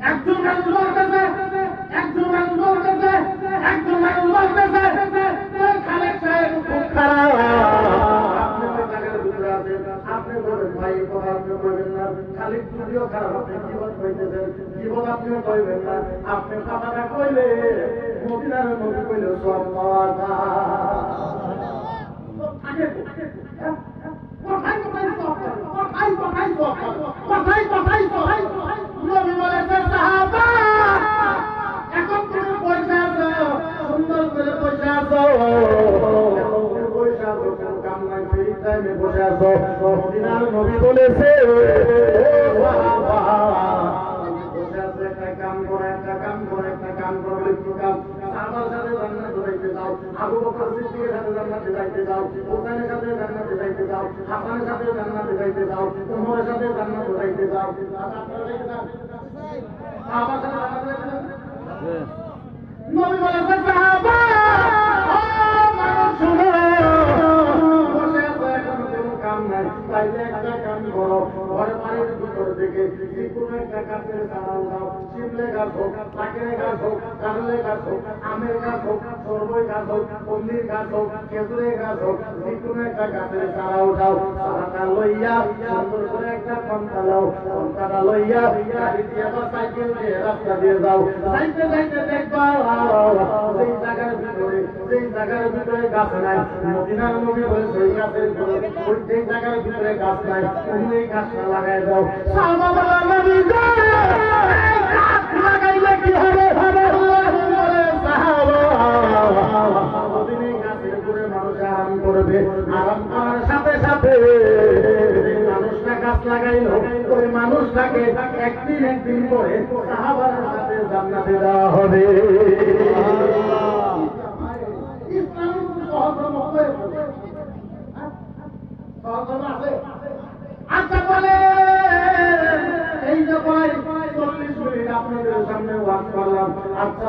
একজন মানুষ বলতেছে একজন আপনি কথা আপনি কইবেন না। কথাটা কইলে মদিনার নবী কইলে সব পাওয়া যায় কথাই কথাই সব কথাই কথাই সব কথাই কথাই সব নবী বলেছেন সাহাবা এখন তুমি পয়সা আছো সুন্দর করে পয়সা আছো এখন তুমি পয়সা আছো কোনো কাম নাই ফ্রি বসে মদিনার নবী বলেছে ও সাহাবা তুমি বসে আছো একটা কাম করো একটা কাম করো একটা কাম করো বলে কাম সাহাবার সাথে জান্নাতে যাইতে যাও আবু বকর সিদ্দিকের সাথে জান্নাতে যাইতে যাও হুসাইনের সাথে জান্নাতে যাইতে যাও হাসানের সাথে জান্নাতে যাইতে যাও উমরের সাথে জান্নাতে যাইতে যাও আপনারা যাইতে চান? সাহাবার সাথে জান্নাতে যাইতে চান? নবী বলেছে একটা গাছ হোক, পাখিরে গাছ হোক, কাঁঠালে গাছ হোক চারা উঠাও একটা পন্থা লাও পন্থাটা লইয়া গাড়ি দিয়ে বা সাইকেল দিয়ে রাস্তা দিয়ে যাও। যাইতে যাইতে দেখবা ভিতরে জায়গার ভিতরে গাছ নাই। মদিনার নবী বলে সেই গাছের ভিতরে ওই সেই জায়গার ভিতরে গাছ নাই। তুমি এই গাছটা লাগাই দাও। সাহাবা নবী গাছ লাগাইলে কি হবে? হবে বলে সাহাবা। যতদিন এই গাছের উপরে মানুষ আরাম করবে। আরাম করার সাথে সাথে মানুষটা গাছ লাগাইলো। ওই মানুষটাকে একদিন একদিন করে সাহাবার সাথে জান্নাতে দেওয়া হবে ইসলামিক সহধর্ম হবে সহধর্ম আছে আচ্ছা বলে এই যে ভাই চল্লিশ মিনিট আপনাদের সামনে ওয়াজ করলাম আচ্ছা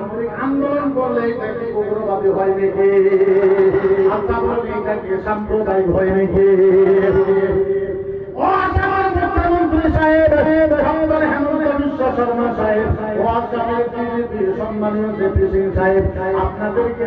গণতান্ত্রিক আন্দোলন করলে এটা কি উগ্রবাদী হয় নাকি আশা বলেন এটা কি সাম্প্রদায়িক হয় নাকি ও আসামের মুখ্যমন্ত্রী সাহেব ডক্টর হেমন্ত বিশ্ব শর্মা সাহেব ও আসামের সম্মানীয় জেপি সিং সাহেব আপনাদেরকে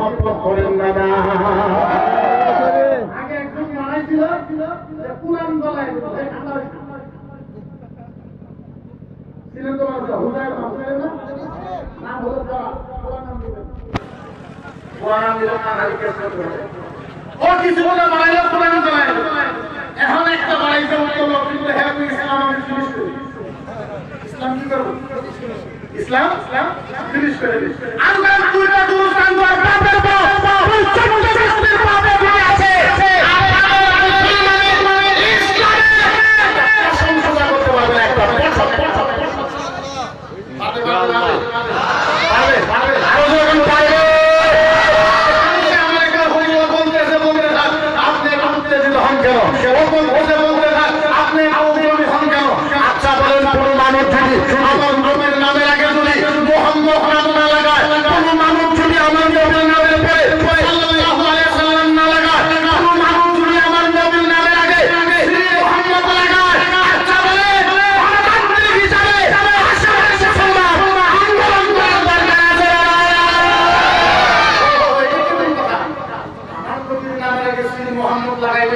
মহব্বত করেন না না আগে একজন মারাই ছিল যে গলায় দিত, এই খাতা হইছে। ছিলেন তো মানুষ, হুদায় না? নাম হলো কোরআন নাম দিবেন। কোরআন দিল না, নারী কেস ও কিছু বলে বাড়াইল কোরআন গলায় এখন একটা লোক, কিন্তু ইসলাম আমি ফিনিশ করি। ইসলাম কি করব? ইসলাম ইসলাম ফিনিশ করে দিস। আমরা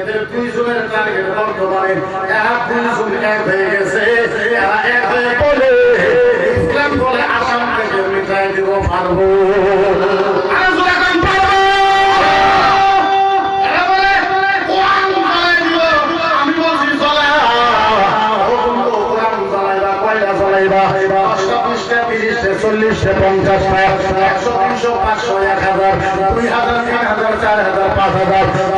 এদের দুইজনের টার্গেট বর্তমানে এরা দুইজন এক হয়ে গেছে। এরা এক হয়ে বলে ইসলাম বলে আসাম থেকে মিটাই দিব পারব পঞ্চাশটা, একশো, তিনশো, পাঁচশো, এক হাজার, দুই হাজার, তিন হাজার, চার হাজার, পাঁচ হাজার।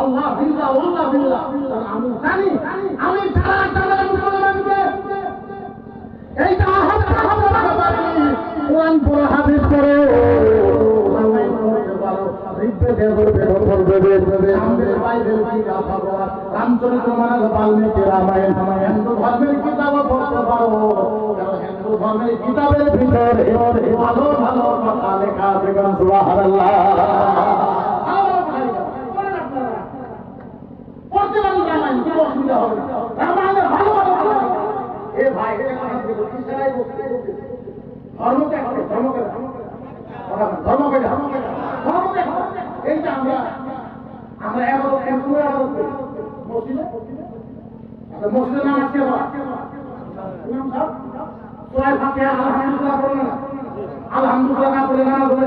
আল্লাহ, বিল্লাহ আল্লাহ, বিল্লাহ। আমি জানি, আমি ছাড়া ছাড়া মুসলমানকে এইটা আহত আহত কোরআন পড়ো হাদিস পড়ো। রামচরিত মানস বাল্মীকি রামায়ণ। হিন্দু ধর্মের কিতাব পড়তে পারো। হিন্দু ধর্মের কিতাবের ভিতরে ভালো ভালো কথা লেখা আছে সুবহানাল্লাহ পড়তে পারেন রামায়ণ কোনো অসুবিধা হবে। রামায়ণে ভালো ভালো আছে। এ ভাই বলতে ধর্মকে ধর্মকে ধর্মকে ধর্মকে ধর্মকে এইটা আমরা আমরা এমন এমন এমন মসজিদে? আচ্ছা, মসজিদের নাম সাহেব? সোয়াই ফাঁকে আলহামদুলিল্লাহ বলে না? আলহামদুলিল্লাহ না বলে না বলে